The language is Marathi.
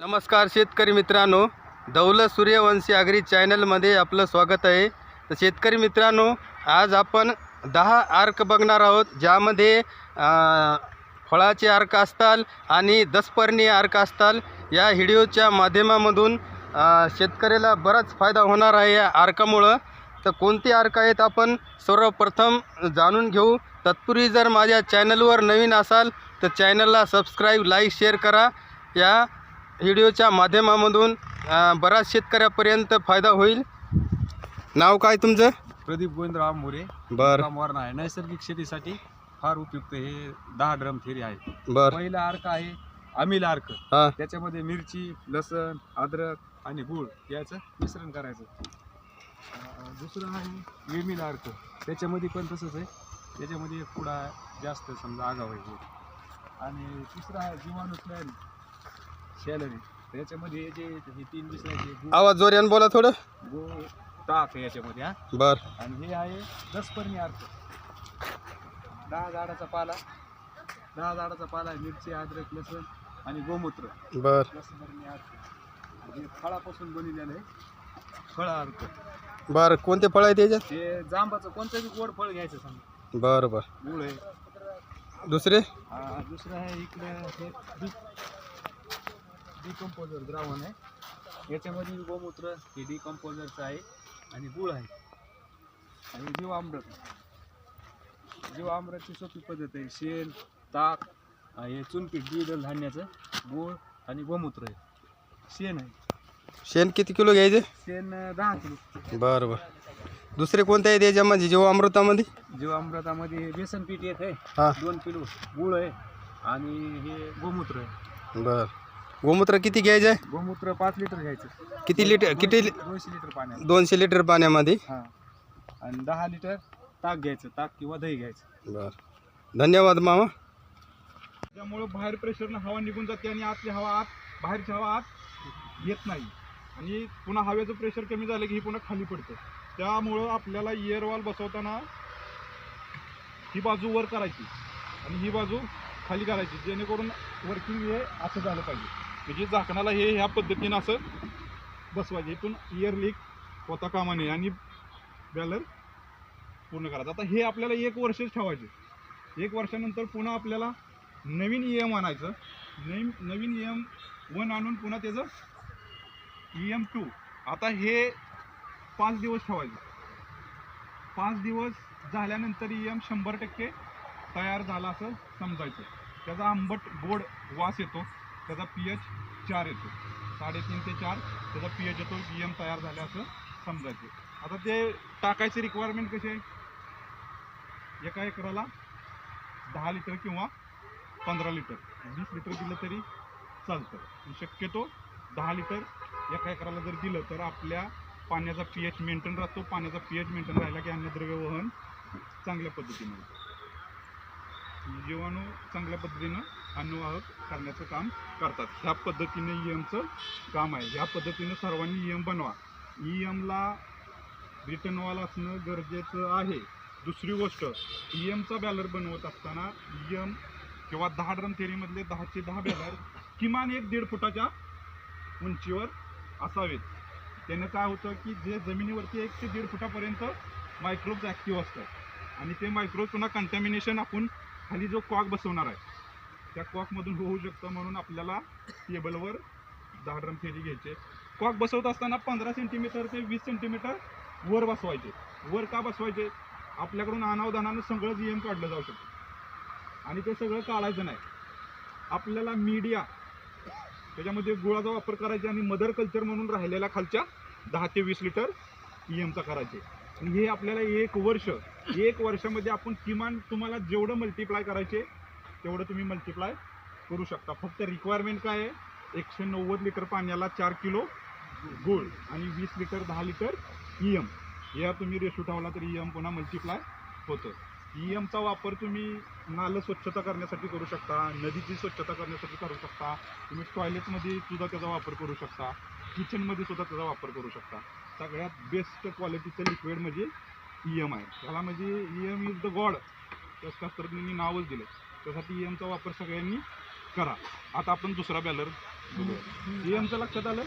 नमस्कार शेतकरी मित्रांनो दौल सूर्यवंशी आगरी चॅनलमध्ये आपलं स्वागत आहे. तर शेतकरी मित्रांनो आज आपण दहा आर्क बघणार आहोत ज्यामध्ये फळाचे अर्क असताल आणि दसपर्णी अर्क असताल या व्हिडिओच्या माध्यमामधून शेतकऱ्याला बराच फायदा होणार आहे या अर्कामुळं तर कोणती अर्क आहेत आपण सर्वप्रथम जाणून घेऊ. तत्पूर्वी जर माझ्या चॅनलवर नवीन असाल तर चॅनलला सबस्क्राईब लाईक शेअर करा. या व्हिडिओच्या माध्यमामधून बऱ्याच शेतकऱ्यापर्यंत फायदा होईल. नाव काय तुमचं? प्रदीप गोविंदराव मोरे बर. वारण आहे. नैसर्गिक शेतीसाठी फार उपयुक्त हे दहा ड्रम थेरी आहे. बर. पहिला अर्क आहे अमिल अर्क हां. त्याच्यामध्ये मिरची लसण अद्रक आणि गूळ याचं मिश्रण करायचं. अं, दुसरं आहे वेमिल अर्क त्याच्यामध्ये पण तसंच आहे. त्याच्यामध्ये पुडा जास्त समजा आगाव आहे. आणि तिसरं आहे जीवाणू स्लॅरी सॅलरी त्याच्यामध्ये हे जे हे तीन मिश्राचे गूळ आवाज जोऱ्यानं बोला थोडं. गूळ ताक आहे याच्यामध्ये हा. बर. आणि हे आहे दसपर्णी अर्क दहा झाडाचा पाला. दहा झाडाचा पाला मिरची अद्रक लसण आणि गोमूत्र. बर. दसपर्णी अर्क आणि हे फळापासून बनवलेलं आहे. फळ अर्क बर कोणते फळ आहे त्याच्यात? हे जांबाचं कोणतं बी गोड फळ घ्यायचं समजा. बर बर. गुळ आहे. दुसरे? दुसरं आहे इकडं हे डिकम्पोजर द्रावण आहे. याच्यामध्ये गोमूत्र हे डिकम्पोजरचं आहे आणि गुळ आहे. आणि जीवामृत. जीवामृतची सोपी पद्धत आहे. शेण ताक हे चुनपीठ द्विदल धान्याचं गुळ आणि गोमूत्र आहे. शेण आहे. शेण किती किलो घ्यायचे? शेण दहा किलो. बर बर. दुसरे कोणते आहे त्याच्यामध्ये? जीव अमृतामध्ये जीवामृतामध्ये बेसन पीठ एक आहे. हां. दोन किलो गुळ आहे आणि हे गोमूत्र आहे. बर. गोमूत्र किती घ्यायचं? आहे गोमूत्र पाच लिटर घ्यायचं. किती लिटर किती लि- दोनशे लिटर पाण्यात दोनशे लिटर पाण्यामध्ये? हा. आणि दहा लिटर ताक घ्यायचं ताक किंवा दही घ्यायचं. बर. धन्यवाद मामा. त्यामुळं बाहेर प्रेशरनं हवा निघून जाते आणि आतली हवा आत बाहेरची हवा आत येत नाही. आणि पुन्हा हवेचं प्रेशर कमी झालं की ही पुन्हा खाली पडतं. त्यामुळं आपल्याला इयर वॉल बसवताना ही बाजू वर करायची. आणि ही बाजू खाली करायची जेणेकरून वर्किंग हे असं झालं पाहिजे. म्हणजे झाकणाला हे ह्या पद्धतीनं असं बसवायचे. इथून इयर लीक होता कामा नये आणि बॅलर पूर्ण करायचं. आता हे आपल्याला एक वर्षच ठेवायचे. एक वर्षानंतर पुन्हा आपल्याला नवीन ई एम आणायचं. नवीन नवीन ई एम वन आणून पुन्हा त्याचं ई एम टू आता हे पाच दिवस ठेवायचं. पाच दिवस झाल्यानंतर ई एम शंभर टक्के तयार झाला असं समजायचं. त्याचा आंबट गोड वास येतो. त्याचा पी एच चार येतो. साडेतीन ते चार त्याचा पी एच येतो ई एम तयार झाले असं समजायचं. आता ते टाकायचे रिक्वायरमेंट कसे आहे? एका एकराला दहा लिटर किंवा पंधरा लिटर वीस लिटर दिलं तरी चालतं. शक्यतो दहा लिटर एका एकराला जर दिलं तर आपल्या पाण्याचा पी एच मेंटेन राहतो पाण्याचा पी एच मेंटेन राहिला की अन्नद्रव्य वहन चांगल्या पद्धतीनं जीवाणू चांगल्या पद्धतीनं अन्नवाहक करण्याचं काम करतात. ह्या पद्धतीने ई एमचं काम आहे. ह्या पद्धतीनं सर्वांनी ई एम बनवा. ई एमला रिटर्नवाला असणं गरजेचं आहे. दुसरी गोष्ट ई एमचा बॅलर बनवत असताना ई एम किंवा दहा ड्रम थेरीमधले दहाचे दहा बॅलर किमान एक दीड फुटाच्या उंचीवर असावेत. त्यानं काय होतं की जे जमिनीवरती एक ते दीड फुटापर्यंत मायक्रोब्स ॲक्टिव्ह असतात. आणि ते मायक्रोब पुन्हा कंटॅमिनेशन आपण खाली जो कॉक बसवणार आहे त्या कॉकमधून होऊ शकतं म्हणून आपल्याला टेबलवर दहा ड्रम फेरी घ्यायचे. कॉक बसवत असताना पंधरा सेंटीमीटर ते वीस सेंटीमीटर वर बसवायचे. वर का बसवायचे? आपल्याकडून अनावधानानं सगळं जी एम काढलं जाऊ शकतं. आणि ते सगळं काढायचं नाही. आपल्याला मीडिया त्याच्यामध्ये गुळाचा वापर करायचा आणि मदर कल्चर म्हणून राहिलेल्या खालच्या दहा ते वीस लिटर ई एमचा करायचे. आणि हे आपल्याला एक वर्ष एक वर्षामध्ये आपण किमान तुम्हाला जेवढं मल्टिप्लाय करायचे तेवढं तुम्ही मल्टिप्लाय करू शकता. फक्त रिक्वायरमेंट काय आहे? एकशे नव्वद लिटर पाण्याला चार किलो गुळ आणि वीस लिटर दहा लिटर ई एम या तुम्ही रेशू ठेवला तर ई एम पुन्हा मल्टिप्लाय होतं. ई एमचा वापर तुम्ही नालं स्वच्छता करण्यासाठी करू शकता नदीची स्वच्छता करण्यासाठी करू शकता तुम्ही टॉयलेटमध्ये सुद्धा त्याचा वापर करू शकता किचनमध्ये सुद्धा त्याचा वापर करू शकता. सगळ्यात बेस्ट क्वालिटीचं लिक्विड म्हणजे ई एम आहे. त्याला म्हणजे E M is the God त्या शास्त्रज्ञांनी नावच दिलं त्यासाठी ई एमचा वापर सगळ्यांनी करा. आता आपण दुसरा बॅलर बघूया. लक्षात आलं?